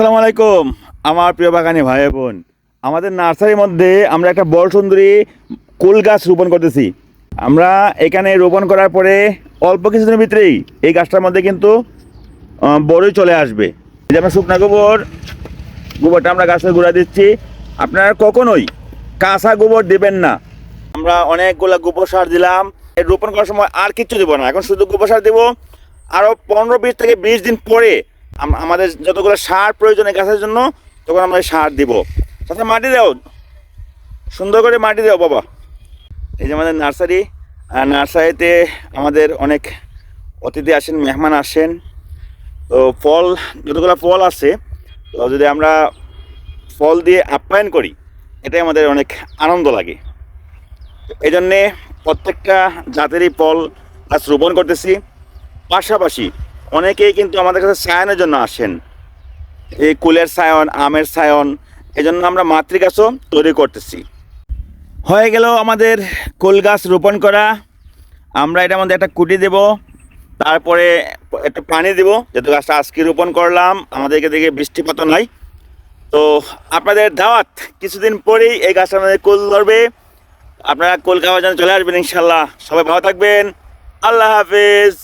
আসসালামু আলাইকুম, আমার প্রিয় বাগানি ভাই বোন। আমাদের নার্সারির মধ্যে আমরা একটা বড় সুন্দরী কুল গাছ রোপণ করতেছি। আমরা এখানে রোপণ করার পরে অল্প কিছুদিনের ভিতরেই এই গাছটার মধ্যে কিন্তু বড়ই চলে আসবে। যে আমরা শুকনা গোবর, গোবরটা আমরা গাছের গোড়া দিচ্ছি। আপনারা কখনোই কাঁচা গোবর দেবেন না। আমরা অনেকগুলো গোবর সার দিলাম। রোপণ করার সময় আর কিচ্ছু দেবো না। এখন শুধু গোবর সার দেবো। আরও পনেরো বিশ থেকে বিশ দিন পরে আমাদের যতগুলো সার প্রয়োজন গাছের জন্য, তখন আমরা সার দিব। সাথে মাটি দাও। সুন্দর করে মাটি দাও, বাবা। এই যে আমাদের নার্সারি নার্সারিতে আমাদের অনেক অতিথি আসেন, মেহমান আসেন। তো ফল, যতগুলো ফল আছে, তো যদি আমরা ফল দিয়ে আপ্যায়ন করি, এটাই আমাদের অনেক আনন্দ লাগে। এই জন্যে প্রত্যেকটা জাতেরই ফল গাছ রোপণ করতেছি। পাশাপাশি অনেকেই কিন্তু আমাদের কাছে সায়নের জন্য আসেন। এই কুলের সায়ন, আমের সায়ন এই জন্য আমরা মাতৃগাছও তৈরি করতেছি। হয়ে গেল আমাদের কুল গাছ রোপণ করা। আমরা এটার মধ্যে একটা কুটি দেব, তারপরে একটু পানি দেব, যেহেতু গাছটা আজকে রোপণ করলাম, আমাদেরকে দেখে বৃষ্টিপাত নাই। তো আপনাদের দাওয়াত, কিছুদিন পরেই এই গাছটা আমাদের কুল ধরবে। আপনারা কুল খাওয়ার জন্য চলে আসবেন ইনশাল্লাহ সবাই ভালো থাকবেন। আল্লাহ হাফেজ।